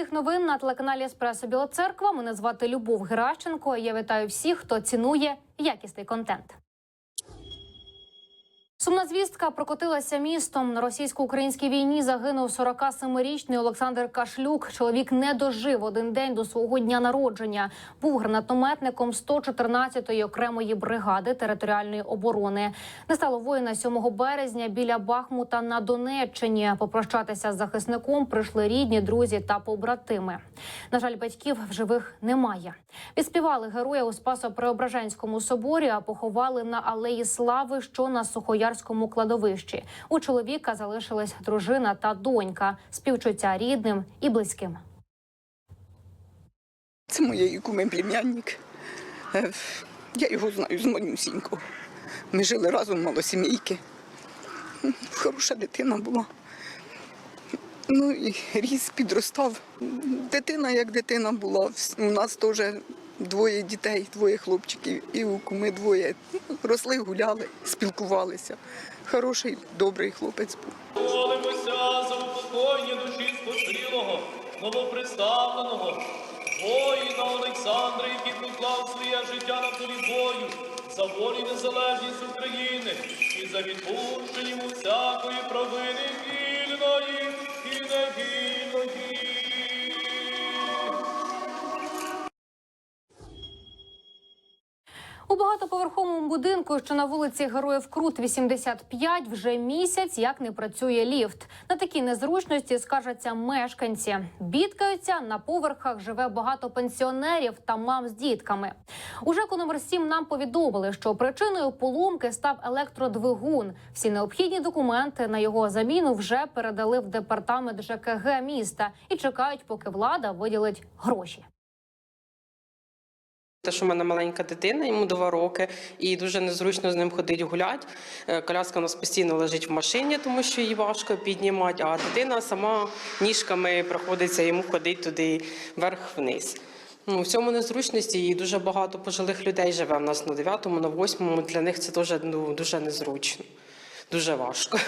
головних новин на телеканалі Еспресо Біла Церква. Мене звати Любов Геращенко. Я вітаю всіх, хто цінує якісний контент. Сумна звістка прокотилася містом. На російсько-українській війні загинув 47-річний Олександр Кашлюк. Чоловік не дожив один день до свого дня народження. Був гранатометником 114-ї окремої бригади територіальної оборони. Не стало воїна 7 березня біля Бахмута на Донеччині. Попрощатися з захисником прийшли рідні, друзі та побратими. На жаль, батьків в живих немає. Відспівали героя у Спасо-Преображенському соборі, а поховали на алеї Слави, що на Сухоярському кладовищі. У чоловіка залишилась дружина та донька, співчуття рідним і близьким. Це моєї куми племянник. Е, Я його знаю з малюсінького. Ми жили разом малосімейки. Хороша дитина була. Ну і ріс, підростав. Дитина як дитина була. У нас теж двоє дітей, двоє хлопчиків, і у куми двоє. Росли, гуляли, спілкувалися. Хороший, добрий хлопець був. Молимося за упокоєння душі спочилого, новоприставленого, воїна Олександра, який поклав своє життя на полі бою, за волю і незалежність України і за відпущення всякої провини багатоповерховому будинку, що на вулиці Героїв Крут 85, вже місяць як не працює ліфт. На такі незручності скаржаться мешканці. Бідкаються на поверхах живе багато пенсіонерів та мам з дітками. У ЖЕКу номер 7 нам повідомили, що причиною поломки став електродвигун. Всі необхідні документи на його заміну вже передали в департамент ЖКГ міста і чекають, поки влада виділить гроші. Те, що в мене маленька дитина, йому два роки, і дуже незручно з ним ходить гулять. Е, Коляска у нас постійно лежить в машині, тому що її важко піднімати, а дитина сама ніжками проходиться йому ходить туди вверх-вниз. Ну, в цьому незручності і дуже багато пожилих людей живе в нас на 9-му, на 8-му. Для них це дуже, ну, дуже незручно, дуже важко.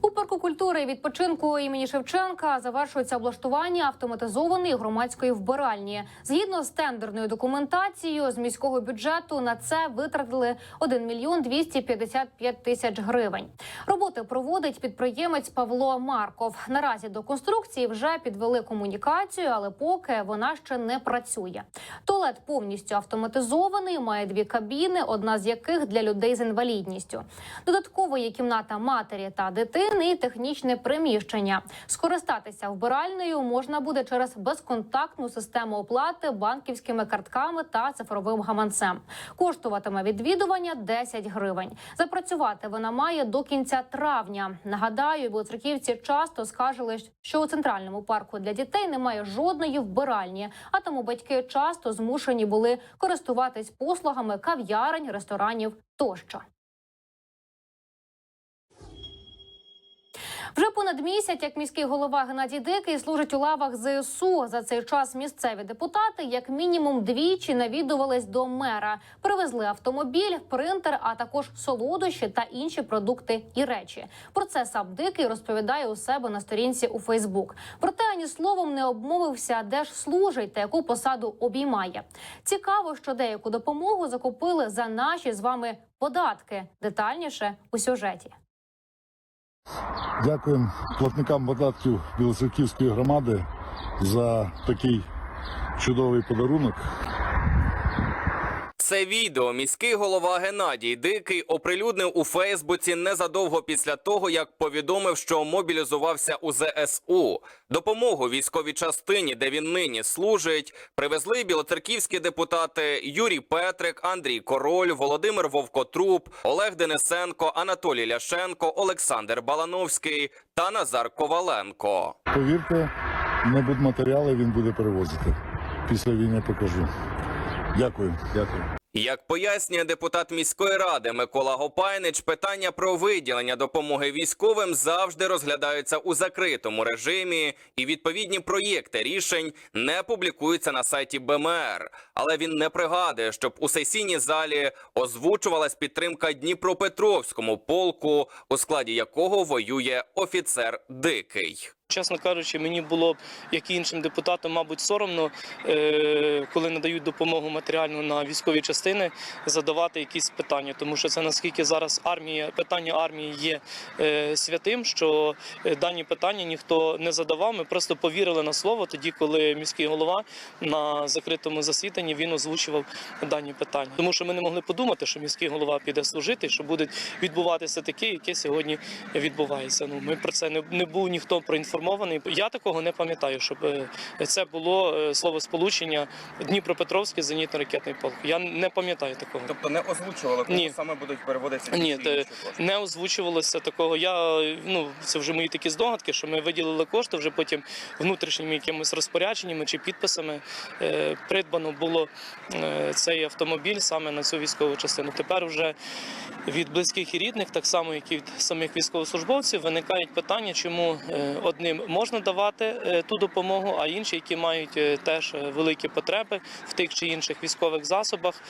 У парку культури і відпочинку імені Шевченка завершується облаштування автоматизованої громадської вбиральні. Згідно з тендерною документацією з міського бюджету на це витратили 1 мільйон 255 тисяч гривень. Роботи проводить підприємець Павло Марков. Наразі до конструкції вже підвели комунікацію, але поки вона ще не працює. Туалет повністю автоматизований, має дві кабіни, одна з яких для людей з інвалідністю. Додатково є кімната матері та дитини і технічне приміщення. Скористатися вбиральнею можна буде через безконтактну систему оплати банківськими картками та цифровим гаманцем. Коштуватиме відвідування 10 гривень. Запрацювати вона має до кінця травня. Нагадаю, білоцерківці часто скаржили, що у центральному парку для дітей немає жодної вбиральні, а тому батьки часто змушені були користуватись послугами кав'ярень, ресторанів тощо. Вже понад місяць, як міський голова Геннадій Дикий служить у лавах ЗСУ. За цей час місцеві депутати, як мінімум, двічі навідувались до мера. Привезли автомобіль, принтер, а також солодощі та інші продукти і речі. Про це сам Дикий розповідає у себе на сторінці у Фейсбук. Проте ані словом не обмовився, де ж служить та яку посаду обіймає. Цікаво, що деяку допомогу закупили за наші з вами податки. Детальніше у сюжеті. Дякуємо платникам податків Білоцерківської громади за такий чудовий подарунок. Це відео міський голова Геннадій Дикий оприлюднив у Фейсбуці незадовго після того, як повідомив, що мобілізувався у ЗСУ. Допомогу військовій частині, де він нині служить, привезли білоцерківські депутати Юрій Петрик, Андрій Король, Володимир Вовкотруб, Олег Денисенко, Анатолій Ляшенко, Олександр Балановський та Назар Коваленко. Повірте, не будматеріали він буде перевозити. Після війни покажу. Дякую. Дякую. Як пояснює депутат міської ради Микола Гопайнич, питання про виділення допомоги військовим завжди розглядаються у закритому режимі, і відповідні проєкти рішень не публікуються на сайті БМР. Але він не пригадує, щоб у сесійній залі озвучувалась підтримка Дніпропетровському полку, у складі якого воює офіцер Дикий. Чесно кажучи, мені було б, як і іншим депутатам, мабуть, соромно, е, коли надають допомогу матеріальну на військові частини, задавати якісь питання, тому що це наскільки зараз армія, питання армії є е, святим, що е, дані питання ніхто не задавав. Ми просто повірили на слово тоді, коли міський голова на закритому засіданні він озвучував дані питання. Тому що ми не могли подумати, що міський голова піде служити, що буде відбуватися таке, яке сьогодні відбувається. Ну ми про це не, не був ніхто проінформований. Я такого не пам'ятаю, щоб е, це було е, словосполучення Дніпропетровський зенітно-ракетний полк. Я не пам'ятаю такого. Тобто не озвучували, Ні. саме будуть переводитися Ні, те- не озвучувалося такого. Я ну це вже мої такі здогадки, що ми виділили кошти, вже потім внутрішніми якимись розпорядженнями чи підписами е, придбано було е, цей автомобіль саме на цю військову частину. Тепер вже від близьких і рідних, так само як і від самих військовослужбовців, виникають питання, чому е, одним можна давати е, ту допомогу, а інші, які мають е, теж е, великі потреби в тих чи інших військових засобах,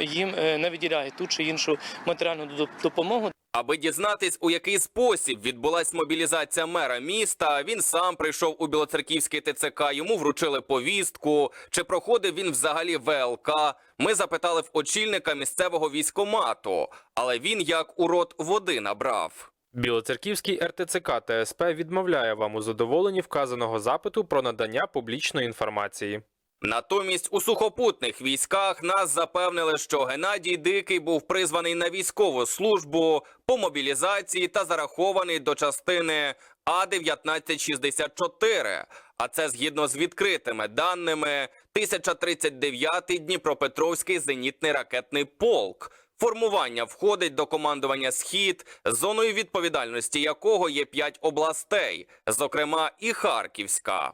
їм не виділяють ту чи іншу матеріальну допомогу. Аби дізнатись, у який спосіб відбулась мобілізація мера міста, він сам прийшов у Білоцерківський ТЦК, йому вручили повістку. Чи проходив він взагалі ВЛК? Ми запитали в очільника місцевого військомату, але він як у рот води набрав. Білоцерківський РТЦК та СП відмовляє вам у задоволенні вказаного запиту про надання публічної інформації. Натомість у сухопутних військах нас запевнили, що Геннадій Дикий був призваний на військову службу по мобілізації та зарахований до частини А 1964. А це згідно з відкритими даними 1039-й Дніпропетровський зенітний ракетний полк. Формування входить до командування Схід, зоною відповідальності якого є п'ять областей, зокрема і Харківська.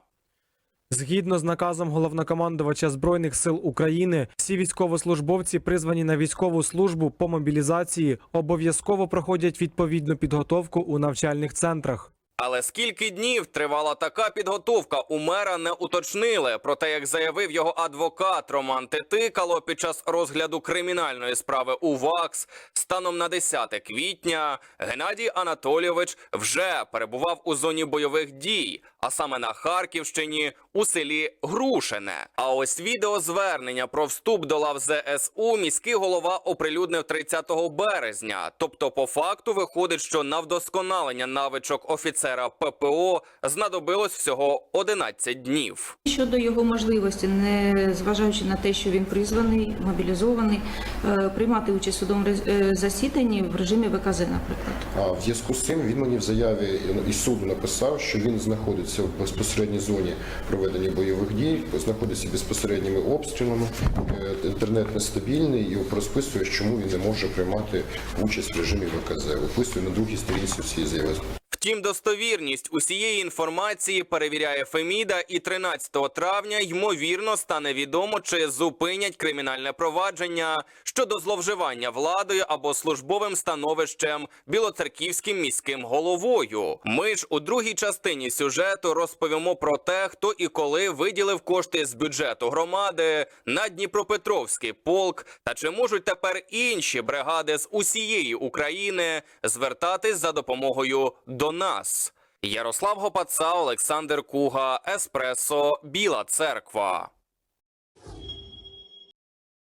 Згідно з наказом головнокомандувача збройних сил України, всі військовослужбовці, призвані на військову службу по мобілізації, обов'язково проходять відповідну підготовку у навчальних центрах. Але скільки днів тривала така підготовка, у мера не уточнили. Проте, як заявив його адвокат Роман Тетикало під час розгляду кримінальної справи у ВАКС, станом на 10 квітня Геннадій Анатолійович вже перебував у зоні бойових дій, а саме на Харківщині у селі Грушине. А ось відеозвернення про вступ до лав ЗСУ міський голова оприлюднив 30 березня. Тобто, по факту виходить, що на вдосконалення навичок офіцера ППО знадобилось всього 11 днів. Щодо його можливості, не зважаючи на те, що він призваний, мобілізований, е, приймати участь у судовому е, засіданні в режимі ВКЗ, наприклад. А в зв'язку з цим він мені в заяві із суду написав, що він знаходиться в безпосередній зоні проведення бойових дій, знаходиться безпосередніми обстрілами, е, інтернет нестабільний і розписує, чому він не може приймати участь в режимі ВКЗ. Описує на другій сторінці всієї заяви. Втім, достовірність усієї інформації перевіряє Феміда, і 13 травня ймовірно стане відомо, чи зупинять кримінальне провадження щодо зловживання владою або службовим становищем білоцерківським міським головою. Ми ж у другій частині сюжету розповімо про те, хто і коли виділив кошти з бюджету громади на Дніпропетровський полк, та чи можуть тепер інші бригади з усієї України звертатись за допомогою до нас. Ярослав Гопаца, Олександр Куга, Еспресо, Біла Церква.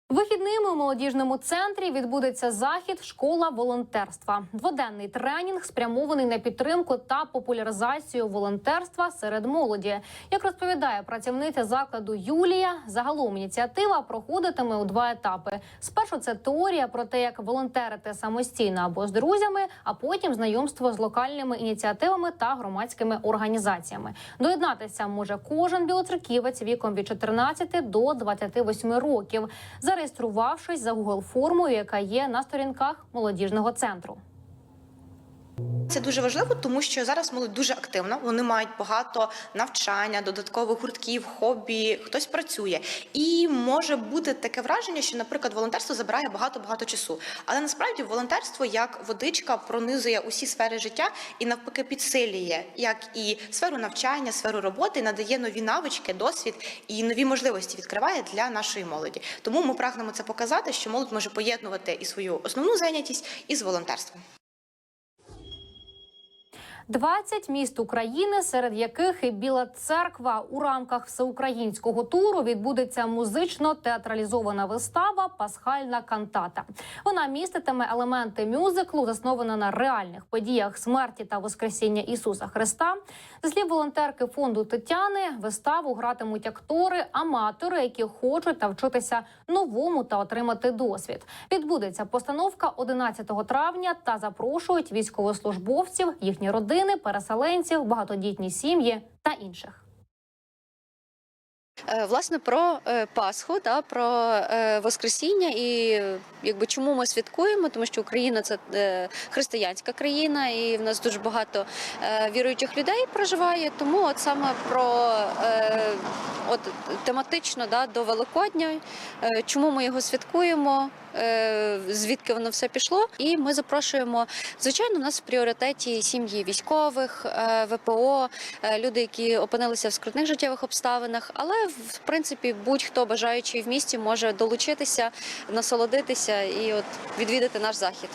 Вихідними у молодіжному центрі відбудеться захід Школа волонтерства. Дводенний тренінг спрямований на підтримку та популяризацію волонтерства серед молоді. Як розповідає працівниця закладу Юлія, загалом ініціатива проходитиме у два етапи. Спершу це теорія про те, як волонтерити самостійно або з друзями, а потім знайомство з локальними ініціативами та громадськими організаціями. Доєднатися може кожен білоцерківець віком від 14 до 28 років зареєструвавшись за Google формою, яка є на сторінках молодіжного центру. Це дуже важливо, тому що зараз молодь дуже активна. Вони мають багато навчання, додаткових гуртків, хобі, хтось працює. І може бути таке враження, що, наприклад, волонтерство забирає багато-багато часу. Але насправді волонтерство як водичка пронизує усі сфери життя і навпаки підсилює як і сферу навчання, сферу роботи, надає нові навички, досвід і нові можливості відкриває для нашої молоді. Тому ми прагнемо це показати, що молодь може поєднувати і свою основну зайнятість із волонтерством. 20 міст України, серед яких і Біла Церква. У рамках всеукраїнського туру відбудеться музично театралізована вистава Пасхальна кантата. Вона міститиме елементи мюзиклу, заснована на реальних подіях смерті та воскресіння Ісуса Христа. Зі слів волонтерки фонду Тетяни, виставу гратимуть актори, аматори, які хочуть навчитися новому та отримати досвід. Відбудеться постановка 11 травня та запрошують військовослужбовців, їхні родини, переселенців, багатодітні сім'ї та інших. Е, Власне, про е, Пасху, та, про е, Воскресіння і якби чому ми святкуємо, тому що Україна це християнська країна, і в нас дуже багато віруючих людей проживає. Тому от саме про от тематично да, до Великодня, чому ми його святкуємо, звідки воно все пішло. І ми запрошуємо. Звичайно, у нас в пріоритеті сім'ї військових, ВПО, люди, які опинилися в скрутних життєвих обставинах. Але в принципі будь-хто бажаючий в місті може долучитися, насолодитися і от відвідати наш захід.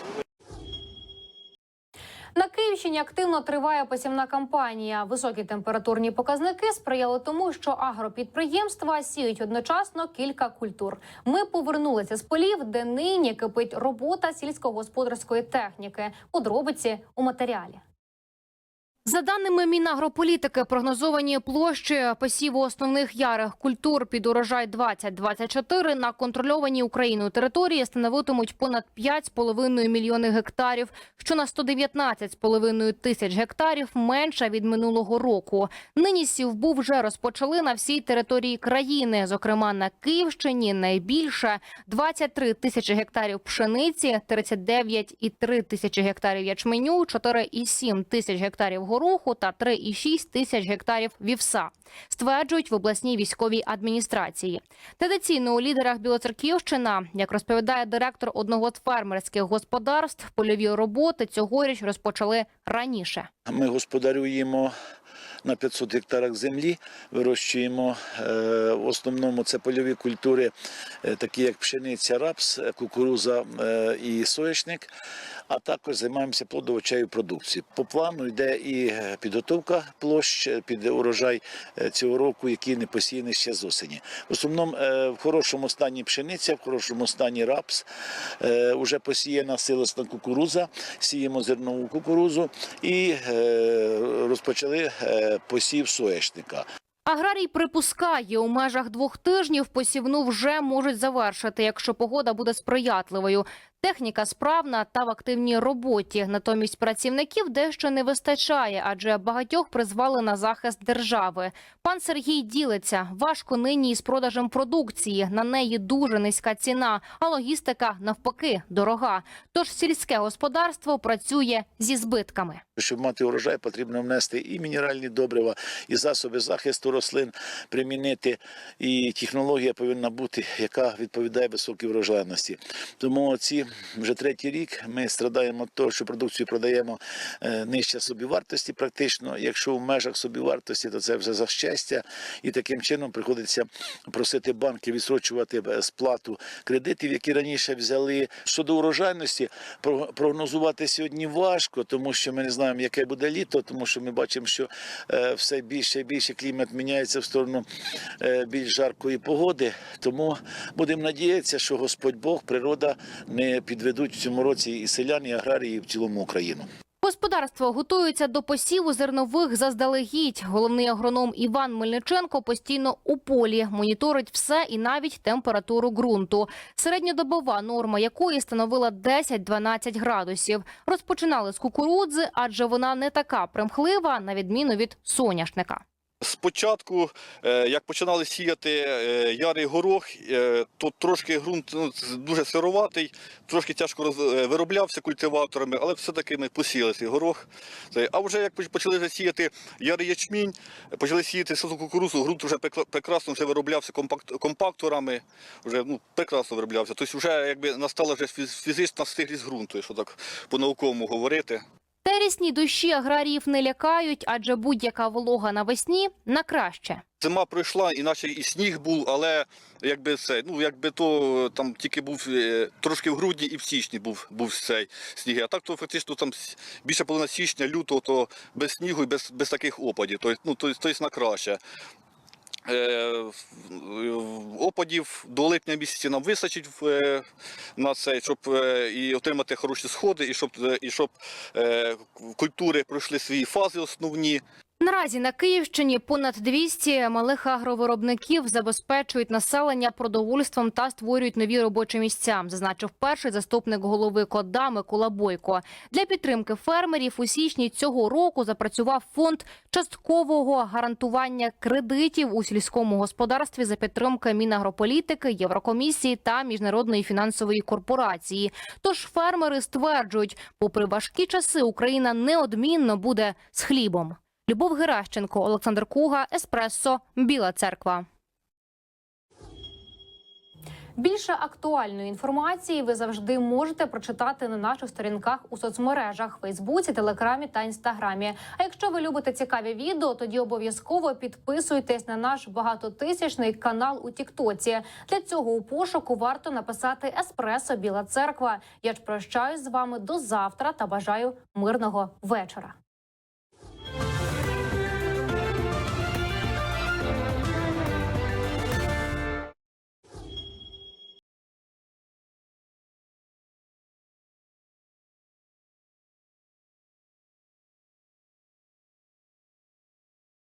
На Київщині активно триває посівна кампанія. Високі температурні показники сприяли тому, що агропідприємства сіють одночасно кілька культур. Ми повернулися з полів, де нині кипить робота сільськогосподарської техніки. Подробиці у матеріалі. За даними Мінагрополітики, прогнозовані площі посіву основних ярих культур під урожай 2024 на контрольованій Україною території становитимуть понад 5,5 мільйони гектарів, що на 119,5 тисяч гектарів менше від минулого року. Нині сівбу вже розпочали на всій території країни, зокрема на Київщині найбільше 23 тисячі гектарів пшениці, 39,3 тисячі гектарів ячменю, 4,7 тисяч гектарів гороху та 3,6 тисяч гектарів вівса. Стверджують в обласній військовій адміністрації. Традиційно у лідерах Білоцерківщина, як розповідає директор одного з фермерських господарств, польові роботи цьогоріч розпочали раніше. Ми господарюємо на 500 гектарах землі, вирощуємо е, в основному це польові культури, е, такі як пшениця, рапс, кукуруза е, і соняшник, а також займаємося плодовочею продукцією. По плану йде і підготовка площ під урожай цього року, який не посіяний ще з осені. В основному в хорошому стані пшениця, в хорошому стані рапс, вже посіяна силосна кукуруза, сіємо зернову кукурузу і розпочали е, посів соєшника. Аграрій припускає, у межах двох тижнів посівну вже можуть завершити, якщо погода буде сприятливою. Техніка справна та в активній роботі. Натомість працівників дещо не вистачає, адже багатьох призвали на захист держави. Пан Сергій ділиться важко нині із продажем продукції. На неї дуже низька ціна, а логістика навпаки дорога. Тож сільське господарство працює зі збитками. Щоб мати урожай, потрібно внести і мінеральні добрива, і засоби захисту рослин примінити. І технологія повинна бути, яка відповідає високій врожайності. Тому ці вже третій рік ми страдаємо від того, що продукцію продаємо е, нижче собівартості. Практично, якщо в межах собівартості, то це вже за щастя. І таким чином приходиться просити банки відсрочувати е, сплату кредитів, які раніше взяли. Щодо урожайності, про- прогнозувати сьогодні важко, тому що ми не знаємо, яке буде літо, тому що ми бачимо, що е, все більше і більше клімат міняється в сторону е, більш жаркої погоди. Тому будемо надіятися, що Господь Бог, природа не підведуть в цьому році і селян, і аграрії, і в цілому Україну. Господарство готується до посіву зернових заздалегідь. Головний агроном Іван Мельниченко постійно у полі моніторить все і навіть температуру ґрунту. Середньодобова норма якої становила 10-12 градусів. Розпочинали з кукурудзи, адже вона не така примхлива, на відміну від соняшника. Спочатку, е, як починали сіяти е, ярий горох, е, то трошки ґрунт ну, дуже сироватий, трошки тяжко вироблявся культиваторами, але все-таки ми посіяли цей горох. А вже як почали сіяти ярий ячмінь, почали сіяти сосну кукурузу, ґрунт вже прекрасно вже вироблявся компакторами, вже ну, прекрасно вироблявся. Тобто вже якби настала вже фізична стиглість ґрунту, якщо так по-науковому говорити. Те, Нерісні дощі аграріїв не лякають, адже будь-яка волога навесні на краще. Зима пройшла, і наче і сніг був, але якби це, ну якби то там тільки був е, трошки в грудні і в січні був, був цей сніг. А так то фактично там більше половина січня, лютого, то без снігу і без, без таких опадів. Тобто, ну, тобто, тобто на краще. Е, в- опадів до липня місяці нам вистачить е, на це, щоб е, і отримати хороші сходи, і щоб, е, і щоб е, культури пройшли свої фази основні. Наразі на Київщині понад 200 малих агровиробників забезпечують населення продовольством та створюють нові робочі місця, зазначив перший заступник голови КОДА Микола Бойко. Для підтримки фермерів у січні цього року запрацював фонд часткового гарантування кредитів у сільському господарстві за підтримки Мінагрополітики, Єврокомісії та міжнародної фінансової корпорації. Тож фермери стверджують, попри важкі часи, Україна неодмінно буде з хлібом. Любов Геращенко, Олександр Куга, Еспресо, Біла Церква. Більше актуальної інформації ви завжди можете прочитати на наших сторінках у соцмережах Фейсбуці, Телеграмі та Інстаграмі. А якщо ви любите цікаві відео, тоді обов'язково підписуйтесь на наш багатотисячний канал у Тіктоці. Для цього у пошуку варто написати Еспресо Біла Церква. Я ж прощаюсь з вами до завтра та бажаю мирного вечора.